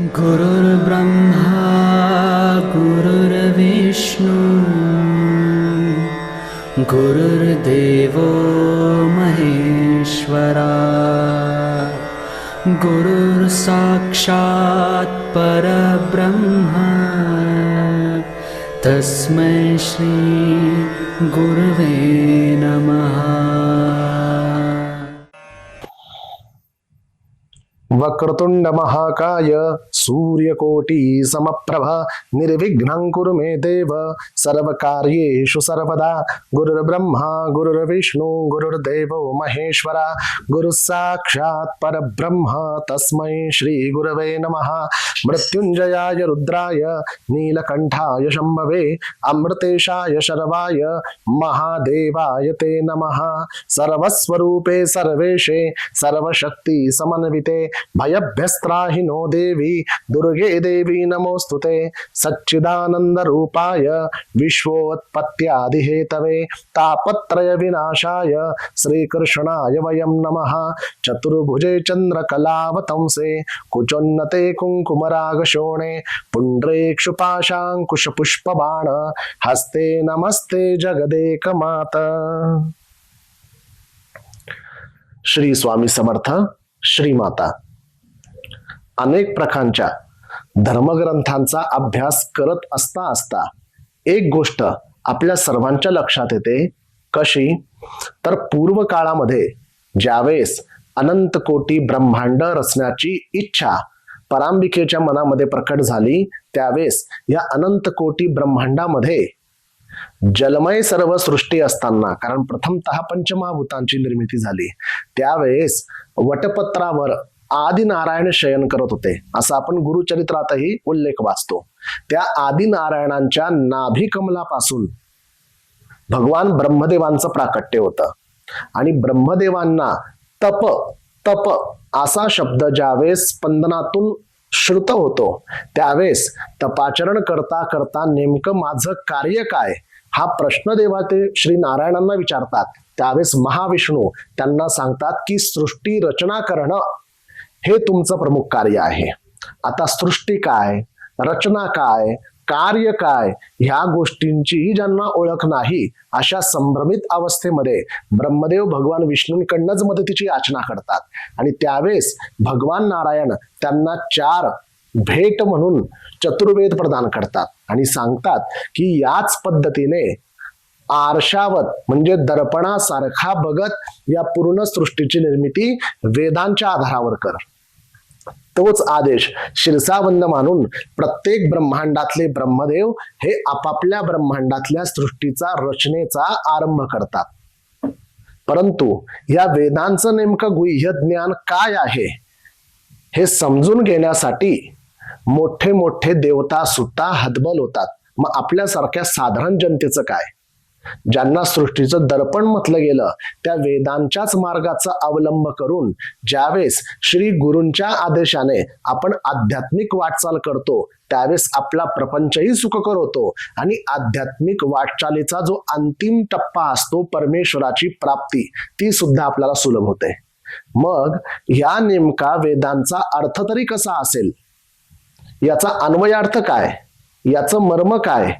गुरुर्ब्रह्मा गुरुर्विष्णु गुरुर्देवो महेश्वरा गुरुर्साक्षात् परब्रह्मा तस्मै श्री गुरुवे नमः वक्रतुंड महाकाय सूर्यकोटी समप्रभ निर्विघ्नं कुरु मे देव। सर्वकार्येषु सर्वदा गुरुर्ब्रह्मा गुरुर्विष्णु गुरुर्देवो महेश्वरा। गुरुसाक्षात् परब्रह्म तस्मै श्रीगुरवे नमः। मृत्युञ्जयाय रुद्राय नीलकण्ठाय शम्भवे अमृतेशाय शर्वाय महादेवाय ते नमः। सर्वस्वरूपे सर्वेशे सर्वशक्ति समन्विते भयभ्यस्त्राहिनो देवी, दुर्गे देवी नमोस्तुते सच्चिदानंद रूपाय विश्वोत्पत्त्यादिहेतवे तापत्रय विनाशाय श्रीकृष्णाय वयं नमः। चतुर्भुजे चन्द्रकलावतंसे, कुचोन्नते कुङ्कुमरागशोणे, पुण्ड्रेक्षुपाशाङ्कुशपुष्पबाण, हस्ते नमस्ते जगदेकमात। श्री स्वामी समर्थ श्रीमाता अनेक प्रकारच्या धर्मग्रंथांचा अभ्यास करत असता असता एक गोष्ट आपल्या सर्वांच्या लक्षात येते कशी? तर पूर्व काळामध्ये ज्यावेळेस अनंत कोटी ब्रह्मांड रचण्याची इच्छा परांबिकेच्या मनामध्ये प्रकट झाली त्यावेळेस या अनंत कोटी ब्रह्मांडामध्ये जलमय सर्व सृष्टी असताना कारण प्रथमतः पंचमहाभूतांची निर्मिती झाली त्यावेळेस वटपत्रावर आदि नारायण शयन करत होते. असा आपण गुरुचरित्रातही उल्लेख वाचतो. त्या आदि नारायणांच्या भगवान ब्रह्मदेवांचं प्राकट्य होतं. आणि ब्रह्मदेवांना तप तप असा शब्द ज्यावेळेस स्पंदनातून श्रुत होतो त्यावेळेस तपाचरण करता करता नेमकं माझं कार्य काय? हा प्रश्न देवा ते श्री नारायणांना विचारतात. त्यावेळेस महाविष्णू त्यांना सांगतात की सृष्टी रचना करणं हे तुमचं प्रमुख कार्य आहे. आता सृष्टी काय रचना काय कार्य काय ह्या गोष्टींचीही ज्यांना ओळख नाही अशा संभ्रमित अवस्थेमध्ये ब्रह्मदेव भगवान विष्णूंकडनंच मदतीची याचना करतात. आणि त्यावेळेस भगवान नारायण त्यांना चार भेट म्हणून चतुर्वेद प्रदान करतात. आणि सांगतात की याच पद्धतीने आरशावत म्हणजे दर्पणासारखा बघत या पूर्ण सृष्टीची निर्मिती वेदांच्या आधारावर कर. तोच आदेश शिरसाबंद मानून प्रत्येक ब्रह्मांडातले ब्रह्मदेव हे आपापल्या ब्रह्मांडातल्या सृष्टीचा रचनेचा आरंभ करतात. परंतु या वेदांचं नेमकं गुह्य ज्ञान काय आहे? हे समजून घेण्यासाठी मोठे मोठे देवता सुद्धा हतबल होतात. मग आपल्यासारख्या साधारण जनतेचं काय? ज्यांना सृष्टीचं दर्पण म्हटलं गेलं त्या वेदांच्याच मार्गाचा अवलंब करून ज्यावेळेस श्री गुरूंच्या आदेशाने आपण आध्यात्मिक वाटचाल करतो त्यावेळेस आपला प्रपंचही सुखकर होतो आणि आध्यात्मिक वाटचालीचा जो अंतिम टप्पा असतो परमेश्वराची प्राप्ती ती सुद्धा आपल्याला सुलभ होते. मग या नेमका वेदांचा अर्थ तरी कसा असेल? याचा अन्वयार्थ काय? याचं मर्म काय?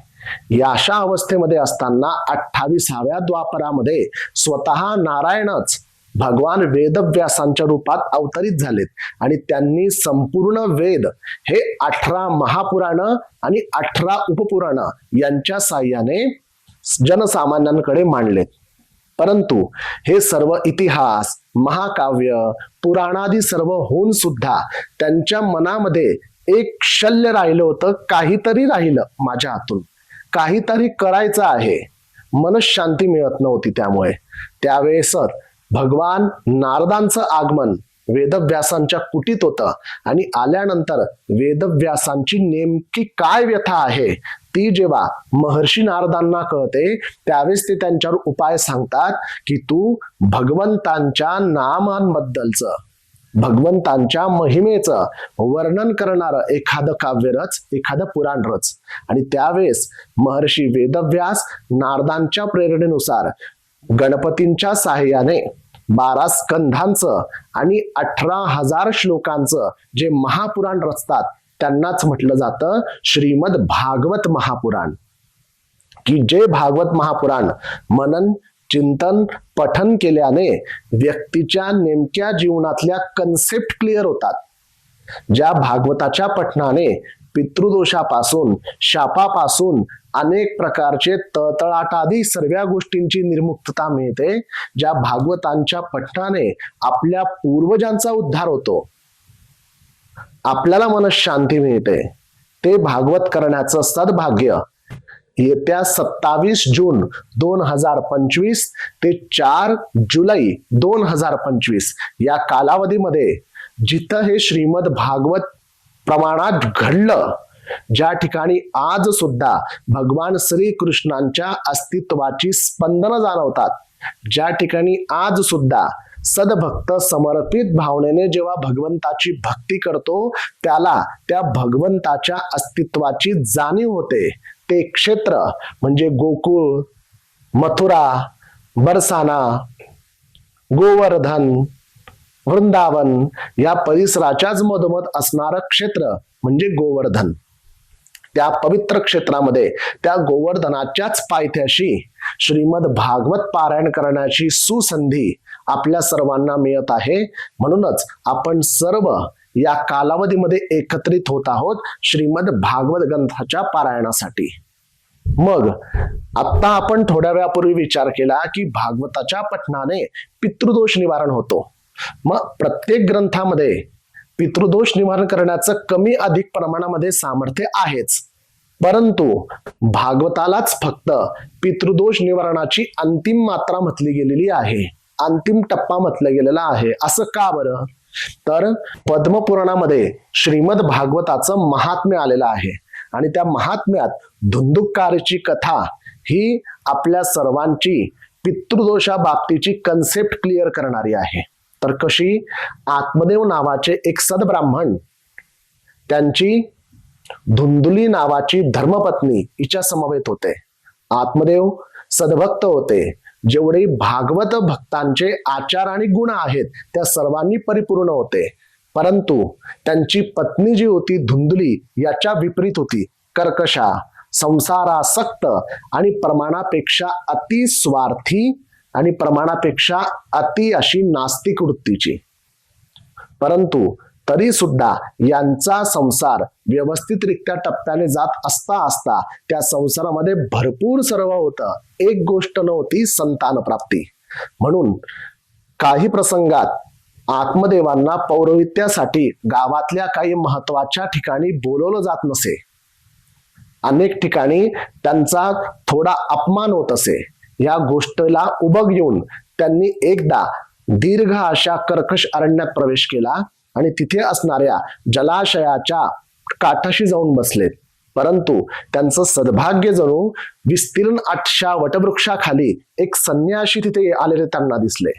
या अशा अवस्थेमध्ये असताना अठ्ठावीसाव्या द्वापरामध्ये स्वतः नारायणच भगवान वेदव्यासांच्या रूपात अवतरित झालेत. आणि त्यांनी संपूर्ण वेद हे अठरा महापुराण आणि अठरा उपपुराण यांच्या साह्याने जनसामान्यांकडे मांडलेत. परंतु हे सर्व इतिहास महाकाव्य पुराणादी सर्व होऊन सुद्धा त्यांच्या मनामध्ये एक शल्य राहिलं होतं काहीतरी राहिलं माझ्या हातून. काहीतरी करायचं आहे. मनशांती मिळत नव्हती त्यामुळे. त्यावेळेस भगवान नारदांचं आगमन वेदव्यासांच्या कुटीत होतं आणि आल्यानंतर वेदव्यासांची नेमकी काय व्यथा आहे ती जेव्हा महर्षी नारदांना कळते त्यावेळेस ते त्यांच्यावर उपाय सांगतात की तू भगवंतांच्या नामांबद्दलचं. भगवंतांच्या महिमेचं वर्णन करणारं एखादं काव्य रच एखादं पुराण रच. आणि त्यावेळेस महर्षी वेदव्यास नारदांच्या प्रेरणेनुसार गणपतींच्या साह्याने बारा स्कंधांचं आणि अठरा हजार श्लोकांचं जे महापुराण रचतात त्यांनाच म्हटलं जातं श्रीमद भागवत महापुराण. की जे भागवत महापुराण मनन चिंतन पठन केल्याने व्यक्तीच्या नेमक्या जीवनातल्या कन्सेप्ट क्लिअर होतात. ज्या भागवताच्या पठणाने पितृदोषापासून शापापासून अनेक प्रकारचे तळतळाटादी सर्व गोष्टींची निर्मुक्तता मिळते ज्या भागवतांच्या पठणाने आपल्या पूर्वजांचा उद्धार होतो. आपल्याला मनशांती मिळते. ते भागवत करण्याचं सद्भाग्य येत्या सत्तावीस जून दोन हजार पंचवीस ते चार जुलै दोन हजार पंचवीस या कालावधीमध्ये जिथं हे श्रीमद भागवत प्रमाणात घडलं ज्या ठिकाणी आज सुद्धा भगवान श्रीकृष्णांच्या अस्तित्वाची स्पंदनं जाणवतात ज्या ठिकाणी आज सुद्धा सदभक्त समर्पित भावनेने जेव्हा भगवंताची भक्ती करतो त्याला त्या भगवंताच्या अस्तित्वाची जाणीव होते. ते क्षेत्र म्हणजे गोकुळ मथुरा बरसाना गोवर्धन वृंदावन या परिसराच्याच मधोमध असणारं क्षेत्र म्हणजे गोवर्धन. त्या पवित्र क्षेत्रामध्ये त्या गोवर्धनाच्याच पायथ्याशी श्रीमद भागवत पारायण करण्याची सुसंधी आपल्या सर्वांना मिळत आहे. म्हणूनच आपण सर्व या कालावधीमध्ये एकत्रित होत आहोत श्रीमद भागवत ग्रंथाच्या पारायणासाठी. मग आता आपण थोड्या वेळापूर्वी विचार केला की भागवताच्या पठणाने पितृदोष निवारण होतो. मग प्रत्येक ग्रंथामध्ये पितृदोष निवारण करण्याचं कमी अधिक प्रमाणामध्ये सामर्थ्य आहेच. परंतु भागवतालाच फक्त पितृदोष निवारणाची अंतिम मात्रा म्हटली गेलेली आहे. अंतिम टप्पा म्हटलं गेलेला आहे. असं का बरं? तर पद्मपुराणामध्ये श्रीमद भागवताचं महात्म्य आलेलं आहे. आणि त्या महात्म्यात धुंदुकारची कथा ही आपल्या सर्वांची पितृदोषा बाबतीची कन्सेप्ट क्लिअर करणारी आहे. तर कशी? आत्मदेव नावाचे एक सदब्राह्मण त्यांची धुंदुली नावाची धर्मपत्नी हिच्या समवेत होते. आत्मदेव सद्भक्त होते. जेवढे भागवत भक्तांचे आचार आणि गुण आहेत त्या सर्वांनी परिपूर्ण होते. परंतु त्यांची पत्नी जी होती धुंदली याच्या विपरीत होती. कर्कशा संसारासक्त आणि प्रमाणापेक्षा अति स्वार्थी आणि प्रमाणापेक्षा अति अशी नास्तिक वृत्तीची. परंतु तरी सुद्धा यांचा संसार व्यवस्थितरित्या टप्प्याने जात असता असता त्या संसारामध्ये भरपूर सर्व होतं. एक गोष्ट नव्हती संतान प्राप्ती म्हणून काही प्रसंगात आत्मदेवांना पौरोहित्यासाठी गावातल्या काही महत्त्वाच्या ठिकाणी बोलवलं जात नसे. अनेक ठिकाणी त्यांचा थोडा अपमान होत असे. या गोष्टीला उबग येऊन त्यांनी एकदा दीर्घ अशा कर्कश अरण्यात प्रवेश केला आणि तिथे असणाऱ्या जलाशयाच्या काठाशी जाऊन बसलेत परंतु त्यांचं सद्भाग्य जणू विस्तीर्ण आठशा वटवृक्षाखाली एक संन्याशी तिथे आलेले त्यांना दिसले.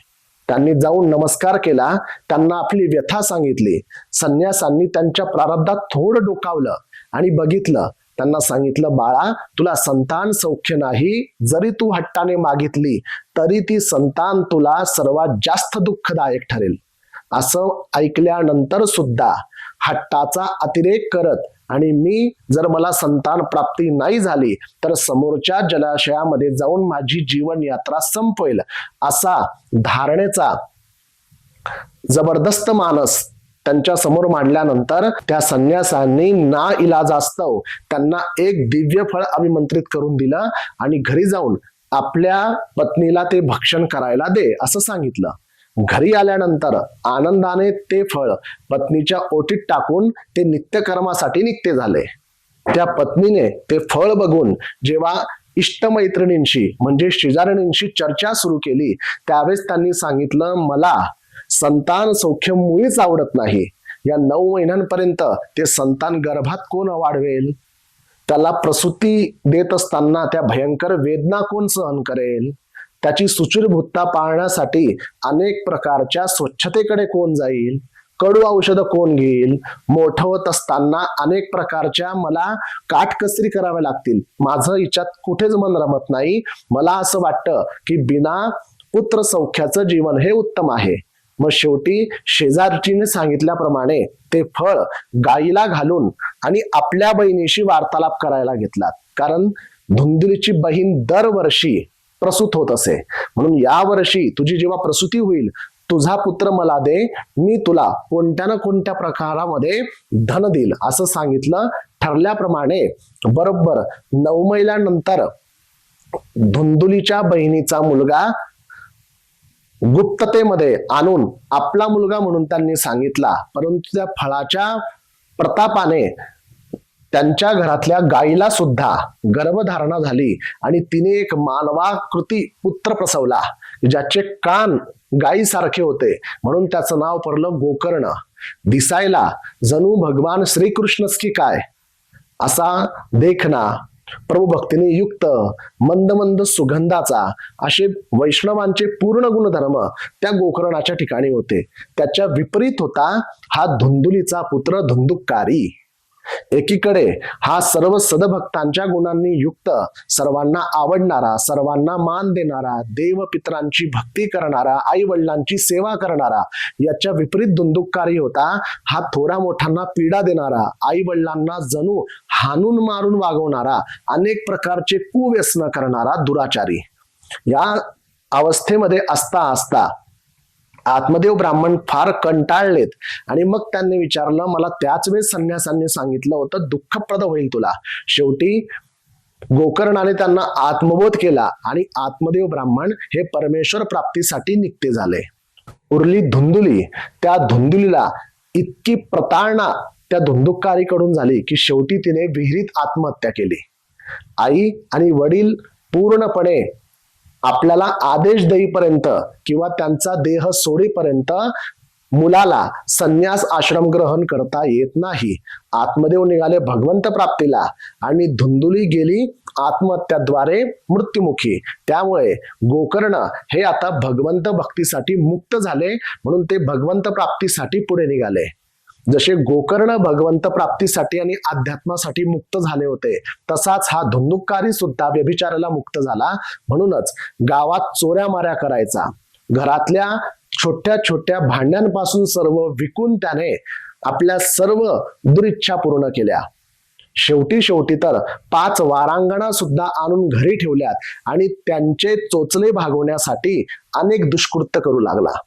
त्यांनी जाऊन नमस्कार केला त्यांना आपली व्यथा सांगितली. संन्यासांनी त्यांच्या प्रारब्धात थोडं डोकावलं आणि बघितलं. त्यांना सांगितलं बाळा तुला संतान सौख्य नाही. जरी तू हट्टाने मागितली तरी ती संतान तुला सर्वात जास्त दुःखदायक ठरेल. असं ऐकल्यानंतर सुद्धा हट्टाचा अतिरेक करत आणि मी जर मला संतान प्राप्ती नाही झाली तर समोरच्या जलाशयामध्ये जाऊन माझी जीवन यात्रा संपवेल असा धारणेचा जबरदस्त मानस त्यांच्यासमोर मांडल्यानंतर त्या संन्यासांनी ना इलाजास्तव त्यांना एक दिव्य फळ अभिमंत्रित करून दिलं आणि घरी जाऊन आपल्या पत्नीला ते भक्षण करायला दे असं सांगितलं. घरी आल्यानंतर आनंदाने ते फळ पत्नीच्या ओटीत टाकून ते नित्यकर्मासाठी नित्य झाले. त्या पत्नीने ते फळ बघून जेव्हा इष्टमैत्रिणींशी म्हणजे शेजारणींशी चर्चा सुरू केली त्यावेळेस त्यांनी सांगितलं मला संतान सौख्य मुळीच आवडत नाही. या नऊ महिन्यांपर्यंत ते संतान गर्भात कोण वाढवेल? त्याला प्रसूती देत असताना त्या भयंकर वेदना कोण सहन करेल? त्याची सुचिरभूतता पाळण्यासाठी अनेक प्रकारच्या स्वच्छतेकडे कोण जाईल? कडू औषधं कोण घेईल? मोठं होत असताना अनेक प्रकारच्या मला काटकसरी कराव्या लागतील. माझं हिच्यात कुठेच मन रमत नाही. मला असं वाटतं की बिना पुत्र सौख्याचं जीवन हे उत्तम आहे. मग शेवटी शेजारचीने सांगितल्याप्रमाणे ते फळ गाईला घालून आणि आपल्या बहिणीशी वार्तालाप करायला घेतला कारण धुंदुलीची बहीण दरवर्षी प्रसूत होत असे. म्हणून या वर्षी तुझी जेव्हा प्रसूती होईल तुझा पुत्र मला दे मी तुला कोणत्या ना कोणत्या प्रकारामध्ये धन देईल असं सांगितलं ठरल्याप्रमाणे बरोबर नऊ महिन्यानंतर धुंदुलीच्या बहिणीचा मुलगा गुप्ततेमध्ये आणून आपला मुलगा म्हणून त्यांनी सांगितला. परंतु त्या फळाच्या प्रतापाने त्यांच्या घरातल्या गायीला सुद्धा गर्भधारणा झाली आणि तिने एक मानवाकृती पुत्र प्रसवला ज्याचे कान गायीसारखे होते. म्हणून त्याचं नाव पडलं गोकर्ण. दिसायला जणू भगवान श्रीकृष्णच की काय? असा देखना प्रभुभक्तीने युक्त मंद मंद सुगंधाचा असे वैष्णवांचे पूर्ण गुणधर्म त्या गोकर्णाच्या ठिकाणी होते. त्याच्या विपरीत होता हा धुंदुलीचा पुत्र धुंदुकारी एकीकडे हा सर्व सदभक्तांच्या गुणांनी युक्त सर्वांना आवडणारा सर्वांना मान देणारा देवपितरांची भक्ती करणारा आई वडिलांची सेवा करणारा याच्या विपरीत दुंदुककारी होता हा थोरा मोठ्यांना पीडा देणारा आई वडिलांना जणू हाणून मारून वागवणारा अनेक प्रकारचे कुव्यसन करणारा दुराचारी. या अवस्थेमध्ये असता असता आत्मदेव ब्राह्मण फार कंटाळलेत. आणि मग त्यांनी विचारलं मला त्याच वेळेस संन्यासांनी सांगितलं होतं दुःखप्रद होईल तुला. शेवटी गोकर्णाने त्यांना आत्मबोध केला आणि आत्मदेव ब्राह्मण हे परमेश्वर प्राप्तीसाठी निघते झाले. उरली धुंदुली त्या धुंदुलीला इतकी प्रतारणा त्या धुंदुकारीकडून झाली की शेवटी तिने विहिरीत आत्महत्या केली. आई आणि वडील पूर्णपणे आपल्याला आदेश देईपर्यंत किंवा त्यांचा देह सोडीपर्यंत मुलाला संन्यास आश्रम ग्रहण करता येत नाही. आत्मदेव निघाले भगवंत प्राप्तीला आणि धुंदुली गेली आत्महत्याद्वारे मृत्युमुखी. त्यामुळे गोकर्ण हे आता भगवंत भक्तीसाठी मुक्त झाले म्हणून ते भगवंत प्राप्तीसाठी पुढे निघाले. जसे गोकर्ण भगवंत प्राप्तीसाठी आणि अध्यात्मासाठी मुक्त झाले होते तसाच हा धुंदुकारी सुद्धा व्यभिचाराला मुक्त झाला. म्हणूनच गावात चोऱ्या माऱ्या करायचा. घरातल्या छोट्या छोट्या भांड्यांपासून सर्व विकून त्याने आपल्या सर्व दुरिच्छा पूर्ण केल्या. शेवटी शेवटी तर पाच वारांगणा सुद्धा आणून घरी ठेवल्यात आणि त्यांचे चोचले भागवण्यासाठी अनेक दुष्कृत्य करू लागला.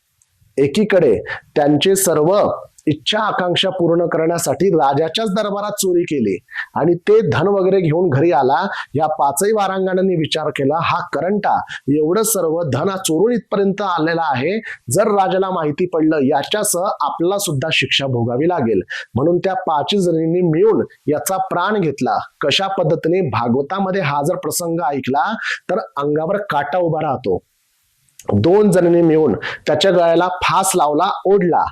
एकीकडे त्यांचे सर्व इच्छा आकांक्षा पूर्ण करण्यासाठी राजाच्याच दरबारात चोरी केली. आणि ते धन वगैरे घेऊन घरी आला. या पाचही वारांगणांनी विचार केला हा करंटा एवढं सर्व धन हा चोरून इथपर्यंत आलेला आहे. जर राजाला माहिती पडलं याच्यासह आपल्याला सुद्धा शिक्षा भोगावी लागेल. म्हणून त्या पाच जणींनी मिळून याचा प्राण घेतला. कशा पद्धतीने भागवतामध्ये हा जर प्रसंग ऐकला तर अंगावर काटा उभा राहतो. दोन जणांनी मिळून त्याच्या गळ्याला फास लावला ओढला.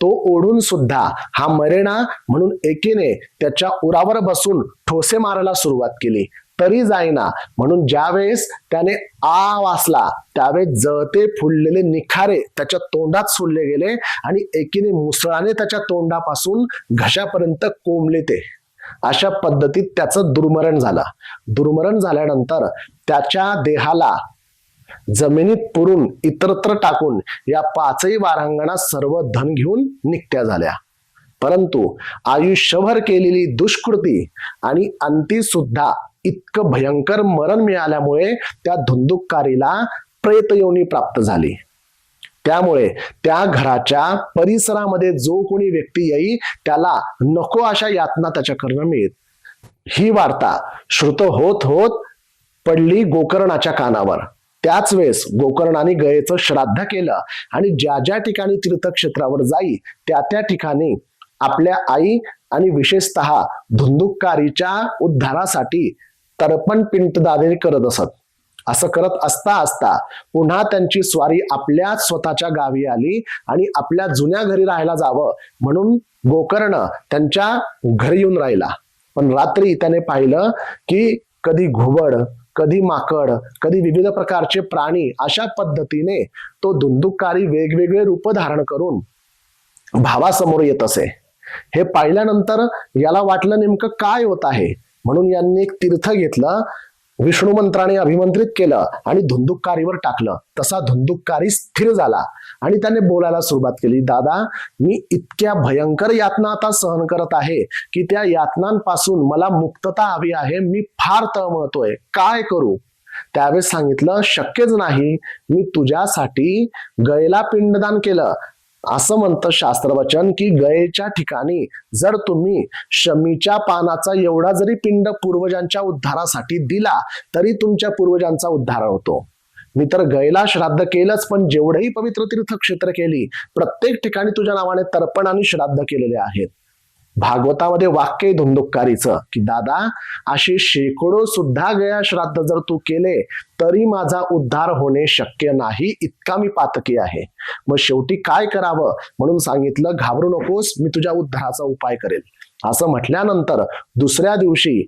तो ओढून सुद्धा हा मरेना म्हणून एकीने त्याच्या उरावर बसून ठोसे मारायला सुरुवात केली. तरी जाईना म्हणून ज्यावेळेस त्याने आ वाचला त्यावेळेस जळते फुललेले निखारे त्याच्या तोंडात सोडले गेले आणि एकीने मुसळाने त्याच्या तोंडापासून घशापर्यंत कोंबले ते. अशा पद्धतीत त्याचं दुर्मरण झालं. दुर्मरण झाल्यानंतर त्याच्या देहाला जमिनीत पुरून इतरत्र टाकून या पाचही वारांगणा सर्व धन घेऊन निघत्या झाल्या. परंतु आयुष्यभर केलेली दुष्कृती आणि अंती सुद्धा इतकं भयंकर मरण मिळाल्यामुळे त्या धुंदुककारीला प्रेतयोनी प्राप्त झाली. त्यामुळे त्या घराच्या परिसरामध्ये जो कोणी व्यक्ती येई त्याला नको अशा यातना त्याच्याकडनं मिळत ही वार्ता श्रुत होत होत पडली गोकर्णाच्या कानावर. त्याच वेळेस गोकर्णाने गयेचं श्राद्ध केलं आणि ज्या ज्या ठिकाणी तीर्थक्षेत्रावर जाई त्या त्या ठिकाणी आपल्या आई आणि विशेषतः धुंदुककारीच्या उद्धारासाठी तर्पण पिंटदादे करत असत. असं करत असता असता पुन्हा त्यांची स्वारी आपल्या स्वतःच्या गावी आली आणि आपल्या जुन्या घरी राहायला जावं म्हणून गोकर्ण त्यांच्या घरी येऊन राहिला. पण रात्री त्याने पाहिलं की कधी घुबड कधी माकड कधी विविध प्रकारचे प्राणी अशा पद्धतीने तो धुंदुककारी वेगवेगळे रूप धारण करून भावासमोर येत असे. हे पाहिल्यानंतर याला वाटलं नेमकं काय होत आहे? म्हणून यांनी एक तीर्थ घेतलं विष्णू मंत्राने अभिमंत्रित केलं आणि धुंदुककारीवर टाकलं. तसा धुंदुककारी स्थिर झाला. आणि त्याने बोलायला सुरुवात केली दादा मी इतक्या भयंकर यातना आता सहन करत आहे की त्या यातनांपासून मला मुक्तता हवी आहे. मी फार तळमळतोय. काय करू? त्यावेळेस सांगितलं शक्यच नाही. मी तुझ्यासाठी गैला पिंडदान केलं. असं म्हणतं शास्त्रवचन की गयेच्या ठिकाणी जर तुम्ही शमीच्या पानाचा एवढा जरी पिंड पूर्वजांच्या उद्धारासाठी दिला तरी तुमच्या पूर्वजांचा उद्धार होतो. मी तर गयला श्राद्ध केलंच पण जेवढेही पवित्र तीर्थक्षेत्र केली प्रत्येक ठिकाणी तुझ्या नावाने तर्पण आणि श्राद्ध केलेले आहेत. भागवतामध्ये वाक्य आहे धुंदुककारीचं की दादा अशी शेकडो सुद्धा गया श्राद्ध जर तू केले तरी माझा उद्धार होणे शक्य नाही इतका मी पातकी आहे. मग शेवटी काय करावं? म्हणून सांगितलं घाबरू नकोस मी तुझ्या उद्धाराचा उपाय करेल. असं म्हटल्यानंतर दुसऱ्या दिवशी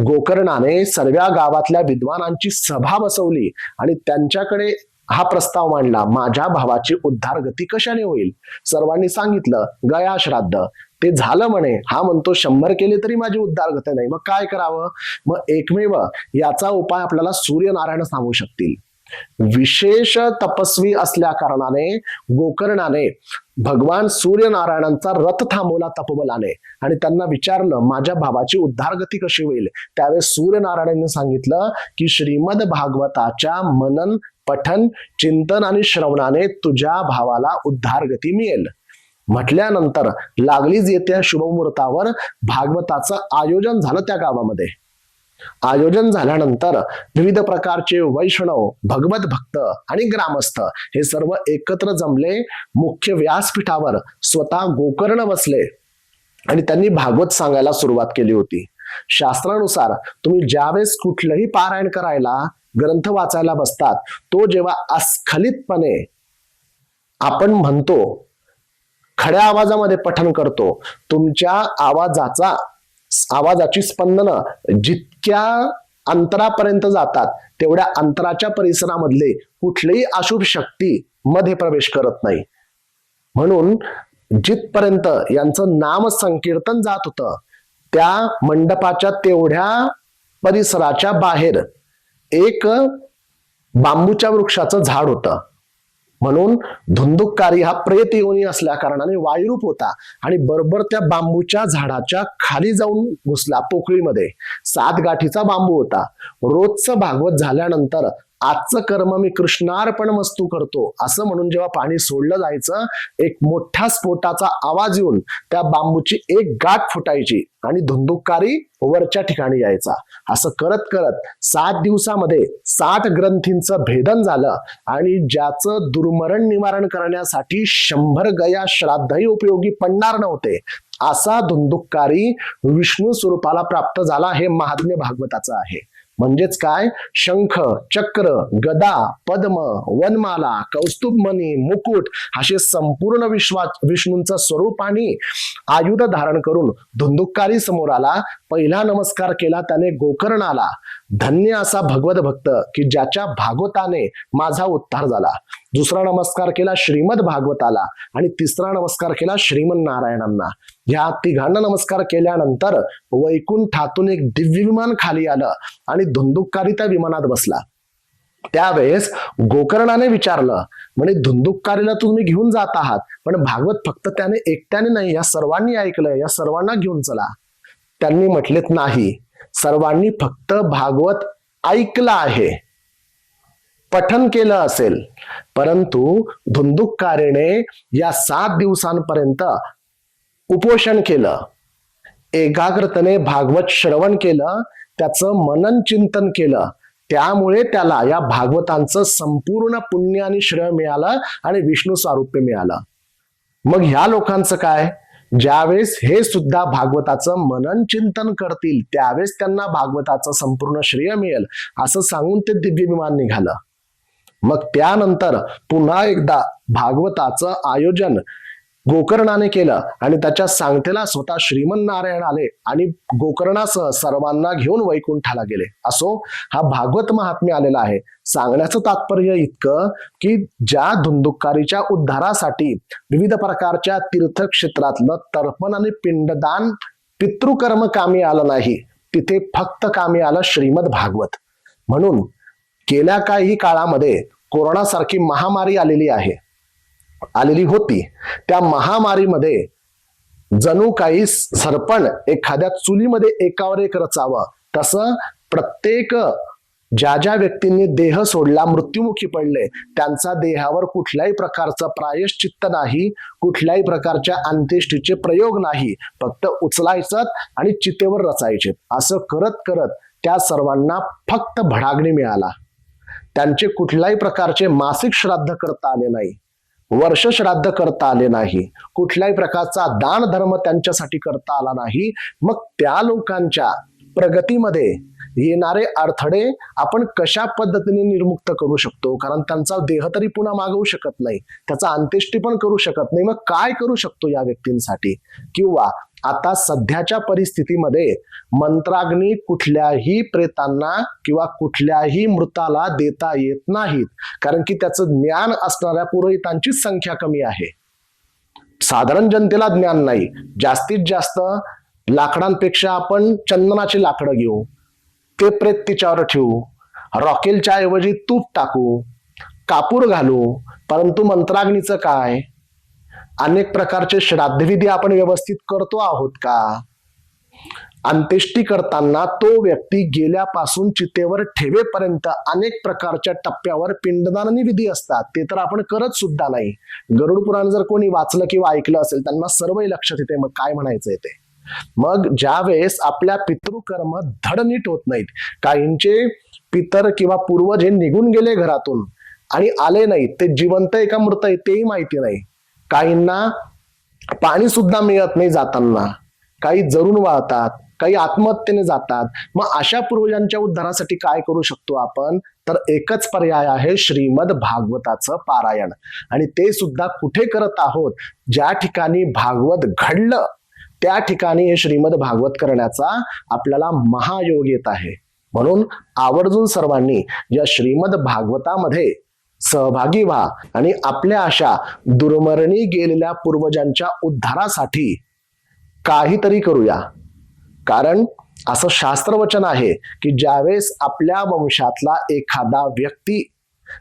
गोकर्णाने सर्व गावातल्या विद्वानांची सभा बसवली आणि त्यांच्याकडे हा प्रस्ताव मांडला माझ्या भावाची उद्धार गती कशाने होईल? सर्वांनी सांगितलं गया श्राद्ध ते झालं म्हणे. हा म्हणतो शंभर केले तरी माझी उद्धार गती नाही. मग काय करावं? मग एकमेव याचा उपाय आपल्याला सूर्यनारायण सांगू शकतील. विशेष तपस्वी असल्या कारणाने गोकर्णाने भगवान सूर्यनारायणांचा रथ थांबवला तपबलाने आणि त्यांना विचारलं माझ्या भावाची उद्धारगती कशी होईल? त्यावेळेस सूर्यनारायणाने सांगितलं की श्रीमद भागवताच्या मनन पठन चिंतन आणि श्रवणाने तुझ्या भावाला उद्धारगती मिळेल. म्हटल्यानंतर लागलीच येत्या शुभमुहूर्तावर भागवताचं आयोजन झालं त्या गावामध्ये. आयोजन झाल्यानंतर विविध प्रकारचे वैष्णव भगवत भक्त आणि ग्रामस्थ हे सर्व एकत्र जमले. मुख्य व्यासपीठावर स्वतः गोकर्ण बसले आणि त्यांनी भागवत सांगायला सुरुवात केली होती. शास्त्रानुसार तुम्ही ज्यावेळेस कुठलंही पारायण करायला ग्रंथ वाचायला बसतात तो जेव्हा अस्खलितपणे आपण म्हणतो खड्या आवाजामध्ये पठन करतो. तुमच्या आवाजाचा आवाजाची स्पंदनं जितक्या अंतरापर्यंत जातात तेवढ्या अंतराच्या परिसरामधले कुठलीही अशुभ शक्ती मध्ये प्रवेश करत नाही. म्हणून जिथपर्यंत यांचं नाम संकीर्तन जात होतं त्या मंडपाच्या तेवढ्या परिसराच्या बाहेर एक बांबूच्या वृक्षाचं झाड होतं. म्हणून धुंदुककारी हा प्रेत योनी असल्या कारणाने वायुरूप होता आणि बरोबर त्या बांबूच्या झाडाच्या खाली जाऊन घुसला पोकळीमध्ये सात गाठीचा बांबू होता. रोजचं भागवत झाल्यानंतर आजचं कर्म मी कृष्णार्पण वस्तू करतो. असं म्हणून जेव्हा पाणी सोडलं जायचं एक मोठा स्फोटाचा आवाज येऊन त्या बांबूची एक गाठ फुटायची आणि धुंदुककारी वरच्या ठिकाणी यायचा. असं करत करत सात दिवसामध्ये साठ ग्रंथींचं भेदन झालं आणि ज्याचं दुर्मरण निवारण करण्यासाठी शंभर गया श्राद्धही उपयोगी पडणार नव्हते. असा धुंदुककारी विष्णू स्वरूपाला प्राप्त झाला हे महात्म्य भागवताचं आहे. म्हणजेच काय? शंख चक्र गदा पद्म वनमाला कौस्तुभमणी मुकुट असे संपूर्ण विश्वा विष्णूंचं स्वरूप आणि आयुध धारण करून धुंदुककारी समोर आला. पहिला नमस्कार केला त्याने गोकर्णाला. धन्य असा भगवत भक्त की ज्याच्या भागवताने माझा उद्धार झाला. दुसरा नमस्कार केला श्रीमद भागवताला आणि तिसरा नमस्कार केला श्रीमन नारायणांना. या तिघांना नमस्कार केल्यानंतर वैकुंठातून एक दिव्य विमान खाली आलं आणि धुंदुककारी त्या विमानात बसला. त्यावेळेस गोकर्णाने विचारलं म्हणजे धुंदुककारीला तुम्ही घेऊन जात आहात पण भागवत फक्त त्याने एकट्याने नाही या सर्वांनी ऐकलंय या सर्वांना घेऊन चला. त्यांनी म्हटलेत नाही सर्वांनी फक्त भागवत ऐकलं आहे. पठन केलं असेल. परंतु धुंदुककारीने या सात दिवसांपर्यंत उपोषण केलं. एकाग्रतेने भागवत श्रवण केलं. त्याचं मनन चिंतन केलं. त्यामुळे त्याला या भागवतांचं संपूर्ण पुण्य आणि श्रेय मिळालं आणि विष्णू स्वारूप्य मिळालं. मग ह्या लोकांचं काय? ज्यावेळेस हे सुद्धा भागवताचं मनन चिंतन करतील त्यावेळेस त्यांना भागवताचं संपूर्ण श्रेय मिळेल. असं सांगून ते दिव्य विमान निघालं. मग त्यानंतर पुन्हा एकदा भागवताचं आयोजन गोकर्णाने केलं आणि त्याच्या सांगतेला स्वतः श्रीमन नारायण आले आणि गोकर्णासह सर्वांना घेऊन वैकुंठाला गेले. असो हा भागवत महात्म्य आलेला आहे. सांगण्याचं तात्पर्य इतकं की ज्या धुंदुकारीच्या उद्धारासाठी विविध प्रकारच्या तीर्थक्षेत्रातलं तर्पण आणि पिंडदान पितृकर्म कामी आलं नाही तिथे फक्त कामी आलं श्रीमद भागवत म्हणून गेल्या काही काळामध्ये कोरोनासारखी महामारी आलेली आहे. आलेली होती. त्या महामारीमध्ये जणू काही सरपण एखाद्या चुलीमध्ये एकावर एक रचावं. तसं प्रत्येक ज्या ज्या व्यक्तींनी देह सोडला मृत्युमुखी पडले त्यांचा देहावर कुठल्याही प्रकारचं प्रायश्चित्त नाही कुठल्याही प्रकारच्या अंत्येष्टीचे प्रयोग नाही. फक्त उचलायचं आणि चितेवर रचायचे. असं करत करत त्या सर्वांना फक्त भडागणी मिळाला. त्यांचे कुठल्याही प्रकारचे मासिक श्राद्ध करता आले नाही वर्ष श्राद्ध करता आले नाही कुठल्याही प्रकारचा दान धर्म त्यांच्यासाठी करता आला नाही मग त्या लोकांच्या प्रगतीमध्ये येणारे अडथळे आपण कशा पद्धतीने निर्मुक्त करू शकतो? कारण त्यांचा देह तरी पुन्हा मागवू शकत नाही. त्याचा अंत्येष्टी पण करू शकत नाही. मग काय करू शकतो या व्यक्तींसाठी? किंवा आता सध्याच्या परिस्थितीमध्ये मंत्राग्नी कुठल्याही प्रेतांना किंवा कुठल्याही मृताला देता येत नाहीत. कारण की त्याचं ज्ञान असणाऱ्या पुरोहितांचीच संख्या कमी आहे. साधारण जनतेला ज्ञान नाही. जास्तीत जास्त लाकडांपेक्षा आपण चंदनाची लाकडं घेऊ. ते प्रेत तिच्यावर ठेवू. रॉकेलच्या ऐवजी तूप टाकू. कापूर घालू. परंतु मंत्राग्नीचं काय? अनेक प्रकारचे श्राद्धविधी आपण व्यवस्थित करतो आहोत का? अंत्येष्टी करताना तो व्यक्ती गेल्यापासून चितेवर ठेवेपर्यंत अनेक प्रकारच्या टप्प्यावर पिंडदान विधी असतात. ते तर आपण करत सुद्धा नाही. गरुड पुराण जर कोणी वाचलं किंवा ऐकलं असेल त्यांना सर्वही लक्षात येते. मग काय म्हणायचंय ते? मग ज्या वेळेस आपल्या पितृकर्म धडनीट होत नाहीत काहींचे पितर किंवा पूर्वज हे निघून गेले घरातून आणि आले नाहीत ते जिवंत आहे का मृत आहे तेही माहिती नाही. काहींना पाणी सुद्धा मिळत नाही जाताना. काही जरून वाळतात काही आत्महत्येने जातात. मग अशा पूर्वजांच्या उद्धारासाठी काय करू शकतो आपण? तर एकच पर्याय आहे श्रीमद भागवताचं पारायण. आणि ते सुद्धा कुठे करत आहोत? ज्या ठिकाणी भागवत घडलं त्या ठिकाणी हे श्रीमद भागवत करण्याचा आपल्याला महायोग येत आहे. म्हणून आवर्जून सर्वांनी या श्रीमद भागवतामध्ये सहभागी व्हा आणि आपल्या अशा दुर्मरणी गेलेल्या पूर्वजांच्या उद्धारासाठी काहीतरी करूया. कारण असं शास्त्रवचन आहे की ज्यावेळेस आपल्या वंशातला एखादा व्यक्ती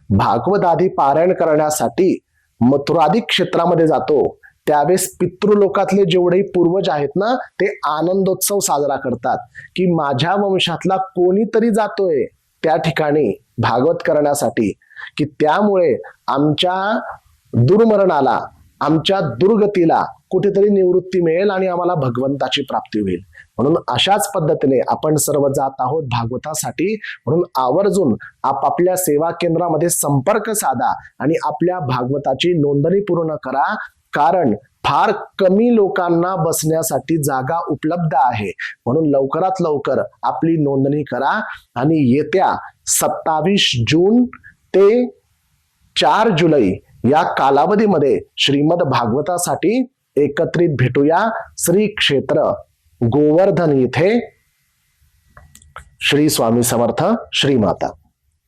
भागवत पारायण करण्यासाठी मथुरादी क्षेत्रामध्ये जातो त्यावेळेस पितृलोकातले जेवढे पूर्वज आहेत ना ते आनंदोत्सव साजरा करतात. की माझ्या वंशातला कोणीतरी जातोय त्या ठिकाणी भागवत करण्यासाठी. की त्यामुळे आमच्या दुर्मरणाला आमच्या दुर्गतीला कुठेतरी निवृत्ती मिळेल आणि आम्हाला भगवंताची प्राप्ती होईल. म्हणून अशाच पद्धतीने आपण सर्व जात आहोत भागवतासाठी. म्हणून आवर्जून आपापल्या सेवा केंद्रामध्ये संपर्क साधा आणि आपल्या भागवताची नोंदणी पूर्ण करा. कारण फार कमी लोकांना बसण्यासाठी जागा उपलब्ध आहे. म्हणून लवकरात लवकर आपली नोंदणी करा आणि येत्या सत्तावीस जून ते चार जुलै या कालावधीमध्ये श्रीमद भागवतासाठी एकत्रित भेटूया. श्री क्षेत्र गोवर्धन इथे. श्री स्वामी समर्थ श्रीमाता